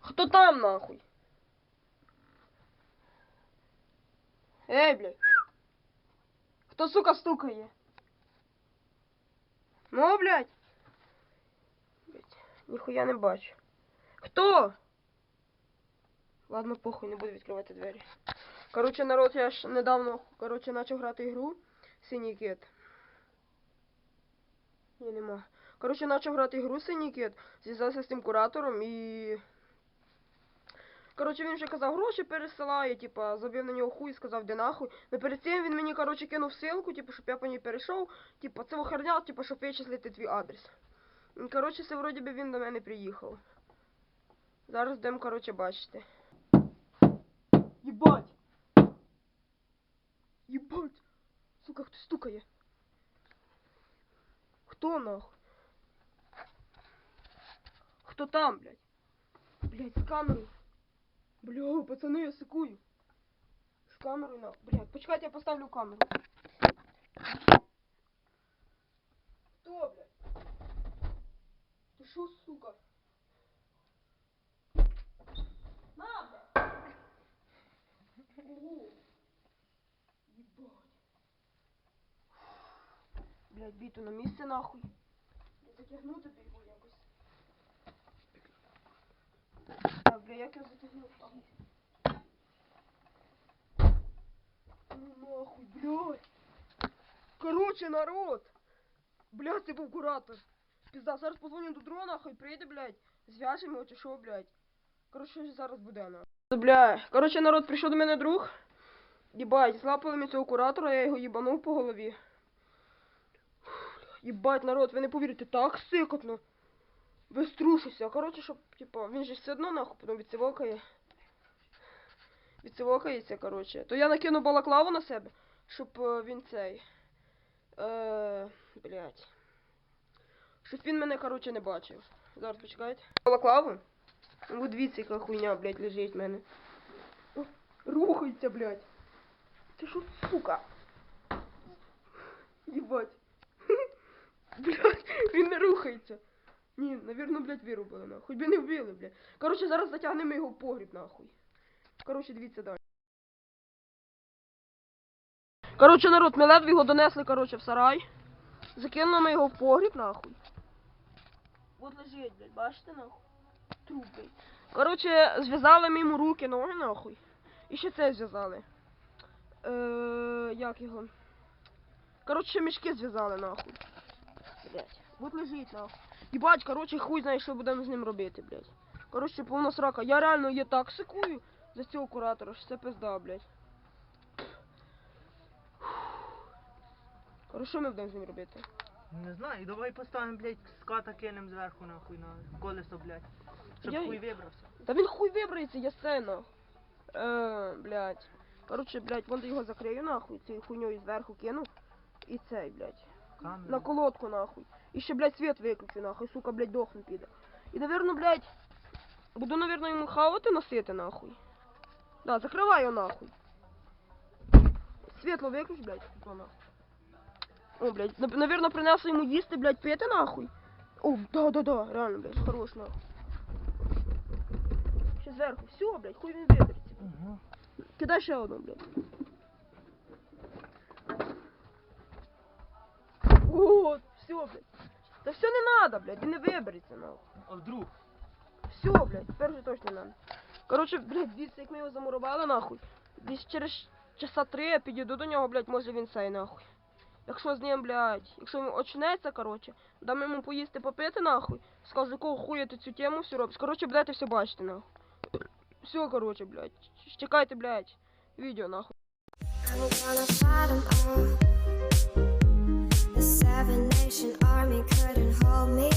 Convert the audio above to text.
Хто там нахуй? Ей, блядь. Хто, сука, стукає? Ну, блядь. Блядь, ніхуя не бачу. Хто? Ладно, похуй, не буду відкривати двері. Короче, народ, я ж недавно, короче, почав грати ігру Синій кит. Ні, нема. Короче, почав грати ігру Синій кит, зв'язався з тим куратором і. Коротше, він вже казав, гроші пересилає, типа, забив на нього хуй, сказав, де нахуй. Но перед цим він мені, коротше, кинув ссылку, типу, щоб я по ній перейшов. Типа, це херня, типу, щоб вичислити твій адрес. І, Коротше, це вроді би він до мене приїхав. Зараз будемо, коротше, бачити. Єбать! Сука, хто стукає? Хто нахуй? Хто там, блядь? Блядь, з камерою. Бля, пацани, я сикую. З камерою на. Блядь, почекайте, я поставлю камеру. Хто, блядь? Ти шо, сука? Ого! Ебать. Блядь, біту на місце нахуй. Я затягнути б його якось. Так, бля, як я затягнув? Ну нахуй, блядь. Короче, народ. Блядь, це був куратор. Пізда, зараз позвоню до дрона, нахуй прийде, блядь. Зв'яжемо його чи що, блядь. Короче, зараз буде, нахуй. Бля, короче, народ, прийшов до мене друг. Єбать, злапали ми цього куратора, я його їбанув по голові. Єбать, народ, ви не повірите, так сикотно. Виструшуся. Коротше, щоб, типа, він же все одно нахуй потім відсивокає. Відсивокається, коротше. То я накину балаклаву на себе, щоб е, він цей. Е, блять. Щоб він мене, коротше, не бачив. Зараз почекайте. Балаклаву? Ну, дивіться, яка хуйня, блядь, лежить в мене. О, рухається, блядь. Ти що, сука? Єбать. Блядь, він не рухається. Ні, навірно, блядь, вирубили, нахуй. Хоч би не вбили, блядь. Коротше, зараз затягнемо його в погріб, нахуй. Коротше, дивіться далі. Коротше, народ, ми ледве його донесли, коротше, в сарай. Закинули його в погріб, нахуй. От лежить, блядь, бачите, нахуй? Труп, блядь. Коротше, зв'язали ми йому руки, ноги, нахуй. І ще це зв'язали. Е, як його? Коротше, мішки зв'язали, нахуй. Блядь. От лежить, нахуй. Їбать, коротше, хуй знає, що будемо з ним робити, блядь. Коротше, повна срака. Я реально є так сикую за цього куратора, що це пизда, блядь. Коротше, що ми будемо з ним робити? Не знаю, давай поставимо, блядь, ската кинем зверху нахуй на колесо, блядь. Щоб Я- хуй вибрався. Та він хуй вибрається, я сцена. Е, блядь. Коротше, блядь, вон його закрию нахуй, цією хуйньою зверху кину. І цей, блядь. Камеру. На колодку нахуй. І ще, блядь, світ виключу нахуй, сука, блядь, дохну піде. І, наверно, блядь, буду, наверно, йому хавати носити нахуй. Да, закривай його нахуй. Світло виключ, блядь, світло нахуй. О, блядь, нав- наверно, принесу йому їсти, блядь, пити нахуй. О, да, да, да, реально, блядь, хорош нахуй. Ще зверху, все, блядь, хуй він вибереться. Угу. Кидай ще одну, блядь. О, все, блядь. Та все не надо, блядь, він не вибереться, нахуй. А вдруг? Все, блядь, тепер вже точно не надо. Короче, блядь, дивіться, як ми його замурували, нахуй. Десь через часа три я підійду до нього, блядь, може він цей, нахуй. Якщо з ним, блядь, якщо він очнеться, короче, дам йому поїсти попити, нахуй. Скажу, якого хуя ти цю тему все робиш. Короче, будете все бачити, нахуй. Все, короче, блядь. Чекайте, блядь, відео, нахуй. seven nation army couldn't hold me